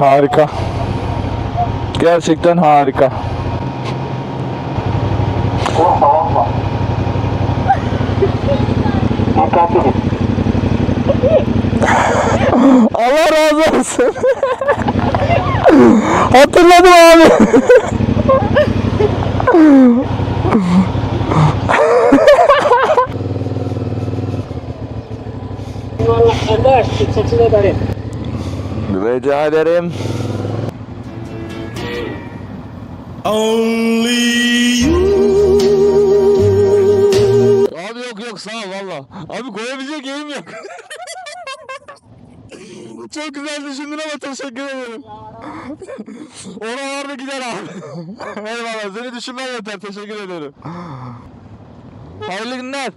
Harika. Gerçekten harika. Allah razı olsun. Hatırladım abi. Sesine verin. Rica ederim. Abi yok yok sağ ol valla. Abi koyabilecek yerim yok. Çok güzel düşündün ama teşekkür ederim. Oralarda gider abi. Eyvallah seni düşünmen yeter teşekkür ederim. Hayırlı günler.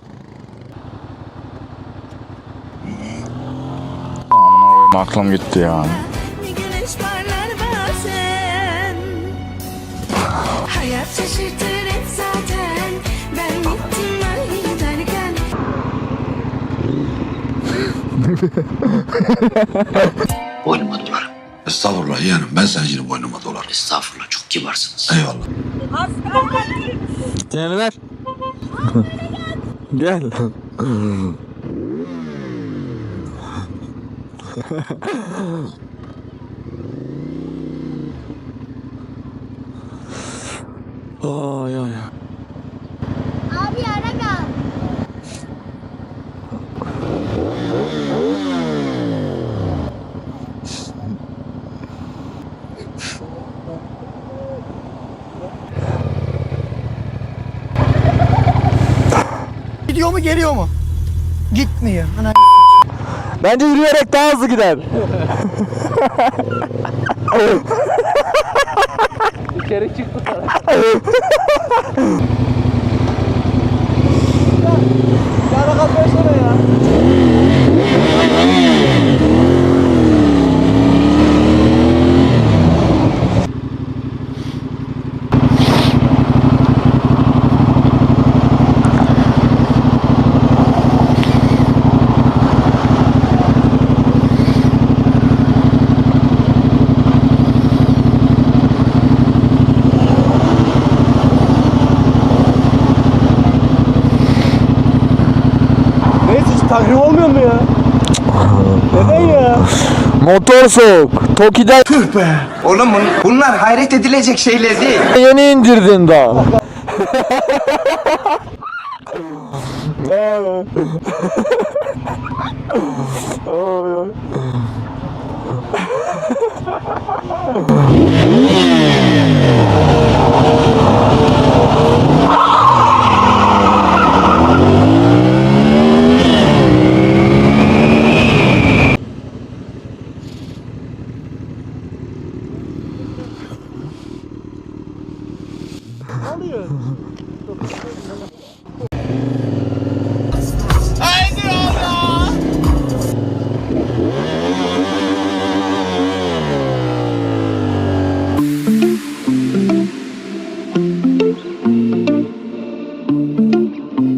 Gittim ben giderken Boynuma dolarım. Estağfurullah yeğenim ben senin için boynuma dolarım. Estağfurullah çok kibarsınız. Eyvallah. Gel ver. Gel. ay ay. Abi ara kal. Gidiyor mu geliyor mu? Gitmiyor. Ana Bence yürüyerek daha hızlı gider. Yara kalkmasana ya. Takrim olmuyor mu ya? Neden ya? Motor soğuk. Toki'den Oğlum bun- bunlar hayret edilecek şeyler değil. yeni indirdin daha. Ne oluyor? るよ。